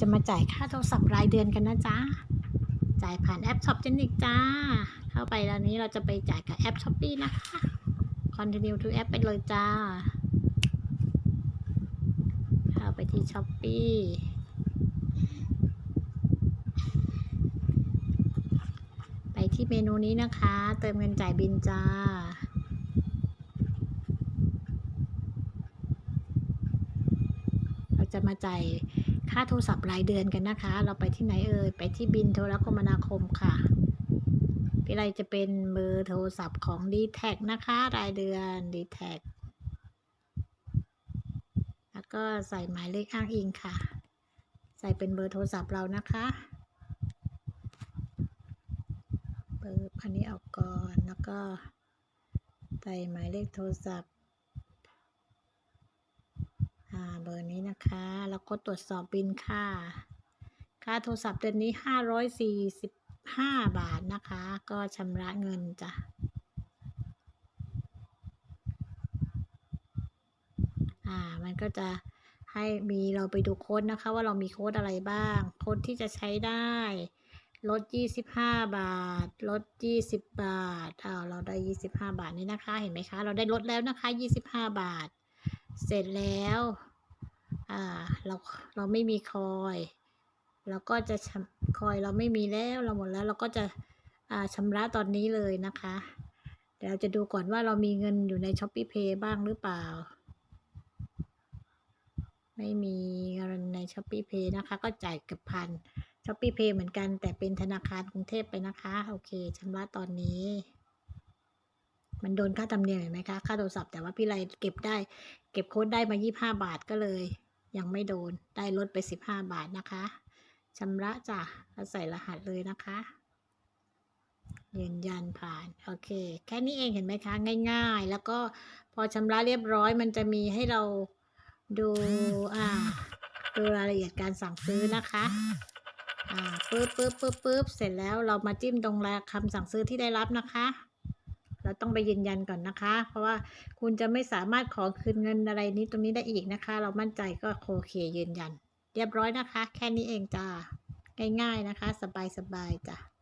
จะมาจ่ายค่าโทรศัพท์รายเดือนกันนะจ๊ะ จ่ายผ่านแอปช็อปเจนิกจ้า เข้าไปแล้วนี้เราจะไปจ่ายกับแอปช้อปปี้นะคะ continue to app ไปเลยจ้า เข้าไปที่ช้อปปี้ไปที่เมนูนี้นะคะ เติมเงินจ่ายบินจ้าเราจะมาจ่าย ค่าโทรศัพท์รายเดือนกันนะคะ เราไปที่ไหนเอ่ยไปที่บินโทรคมนาคมค่ะพี่ไรจะเป็นเบอร์โทรศัพท์ของ d t แทนะคะ รายเดือน d t แทแล้วก็ใส่หมายเลขอ้างอิงค่ะ ใส่เป็นเบอร์โทรศัพท์เรานะคะเบอร์พันนี้ออกก่อนแล้วก็ใส่หมายเลขโทรศัพท์ เบอร์นี้นะคะ แล้วก็ตรวจสอบบินค่ะค่าโทรศัพท์เดือนนี้ 545 บาทนะคะ ก็ชำระเงินจ้ะอ่า มันก็จะให้มีเราไปดูโค้ดนะคะ ว่าเรามีโค้ดอะไรบ้าง โค้ดที่จะใช้ได้ ลด 25 บาท ลด 20 บาทอ้าวเราได้ 25 บาทนี่นะคะ เห็นไหมคะ เราได้ลดแล้วนะคะ 25 บาท เสร็จแล้ว อ่า เราเราไม่มีคอย เราก็จะชำคอยเราไม่มีแล้วเราหมดแล้วเราก็จะอ่าชำระตอนนี้เลยนะคะเดี๋ยวเราจะดูก่อนว่าเรามีเงินอยู่ใน Shopee Pay บ้างหรือเปล่า ไม่มีเงินใน Shopee Pay นะคะ ก็จ่ายเกับพัน Shopee Pay เหมือนกันแต่เป็นธนาคารกรุงเทพไปนะคะ โอเคชำระตอนนี้ มันโดนค่าธรรมเนียมเห็นไหมคะ ค่าโทรศัพท์แต่ว่าพี่ไรเก็บได้ เก็บโค้ดได้มา 25 บาทก็เลย ยังไม่โดนได้ลดไป 15 บาทนะคะชำระจ้ะแล้วใส่รหัสเลยนะคะ ยืนยันผ่าน โอเค แค่นี้เองเห็นไหมคะ ง่ายๆ แล้วก็พอชำระเรียบร้อยมันจะมีให้เราดูอ่าดูรายละเอียดการสั่งซื้อนะคะอ่าปึ๊บปึ๊บปึ๊บปึ๊บเสร็จแล้วเรามาจิ้มตรงราคำสั่งซื้อที่ได้รับนะคะ เราต้องไปยืนยันก่อนนะคะ เพราะว่าคุณจะไม่สามารถขอคืนเงินอะไรนี้ตรงนี้ได้อีกนะคะ เรามั่นใจก็โอเคยืนยัน เรียบร้อยนะคะ แค่นี้เองจ้าง่ายๆนะคะ สบายๆจ้ะ